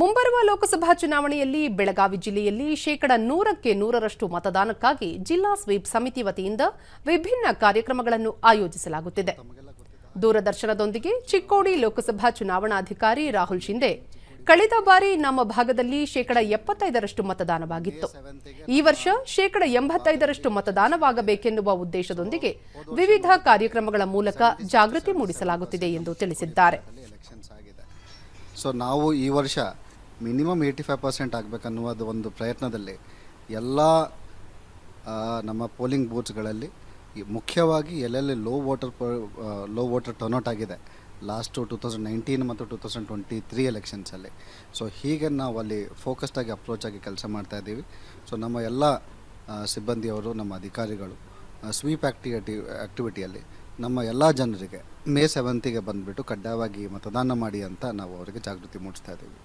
ಮುಂಬರುವ ಲೋಕಸಭಾ ಚುನಾವಣೆಯಲ್ಲಿ ಬೆಳಗಾವಿ ಜಿಲ್ಲೆಯಲ್ಲಿ ಶೇಕಡ ನೂರಕ್ಕೆ ನೂರರಷ್ಟು ಮತದಾನಕ್ಕಾಗಿ ಜಿಲ್ಲಾ ಸ್ವೀಪ್ ಸಮಿತಿ ವತಿಯಿಂದ ವಿಭಿನ್ನ ಕಾರ್ಯಕ್ರಮಗಳನ್ನು ಆಯೋಜಿಸಲಾಗುತ್ತಿದೆ. ದೂರದರ್ಶನದೊಂದಿಗೆ ಚಿಕ್ಕೋಡಿ ಲೋಕಸಭಾ ಚುನಾವಣಾಧಿಕಾರಿ ರಾಹುಲ್ ಶಿಂದೆ ಕಳೆದ ಬಾರಿ ನಮ್ಮ ಭಾಗದಲ್ಲಿ ಶೇಕಡ ಎಪ್ಪತ್ತೈದರಷ್ಟು ಮತದಾನವಾಗಿತ್ತು. ಈ ವರ್ಷ ಶೇಕಡ ಎಂಬತ್ತೈದರಷ್ಟು ಮತದಾನವಾಗಬೇಕೆನ್ನುವ ಉದ್ದೇಶದೊಂದಿಗೆ ವಿವಿಧ ಕಾರ್ಯಕ್ರಮಗಳ ಮೂಲಕ ಜಾಗೃತಿ ಮೂಡಿಸಲಾಗುತ್ತಿದೆ ಎಂದು ತಿಳಿಸಿದ್ದಾರೆ. ಸೊ ನಾವು ಈ ವರ್ಷ ಮಿನಿಮಮ್ ಏಯ್ಟಿ ಫೈವ್ ಪರ್ಸೆಂಟ್ ಆಗಬೇಕನ್ನುವುದು ಒಂದು ಪ್ರಯತ್ನದಲ್ಲಿ ಎಲ್ಲ ನಮ್ಮ ಪೋಲಿಂಗ್ ಬೂತ್ಸ್ಗಳಲ್ಲಿ ಮುಖ್ಯವಾಗಿ ಎಲ್ಲೆಲ್ಲಿ low voter low voter turnout ಆಗಿದೆ. ಲಾಸ್ಟು ಟೂ ತೌಸಂಡ್ ನೈನ್ಟೀನ್ ಮತ್ತು ಟೂ ತೌಸಂಡ್ ಟ್ವೆಂಟಿ ತ್ರೀ ಎಲೆಕ್ಷನ್ಸಲ್ಲಿ ಸೊ ಹೀಗೆ ನಾವು ಅಲ್ಲಿ ಫೋಕಸ್ಡಾಗಿ ಅಪ್ರೋಚ್ ಆಗಿ ಕೆಲಸ ಮಾಡ್ತಾ ಇದ್ದೀವಿ. ಸೊ ನಮ್ಮ ಎಲ್ಲ ಸಿಬ್ಬಂದಿಯವರು, ನಮ್ಮ ಅಧಿಕಾರಿಗಳು ಸ್ವೀಪ್ ಆಕ್ಟಿವಿಟಿ ಆ್ಯಕ್ಟಿವಿಟಿಯಲ್ಲಿ ನಮ್ಮ ಎಲ್ಲ ಜನರಿಗೆ ಮೇ ಸೆವೆಂತಿಗೆ ಬಂದುಬಿಟ್ಟು ಕಡ್ಡಾಯವಾಗಿ ಮತದಾನ ಮಾಡಿ ಅಂತ ನಾವು ಅವರಿಗೆ ಜಾಗೃತಿ ಮೂಡಿಸ್ತಾ ಇದ್ದೀವಿ.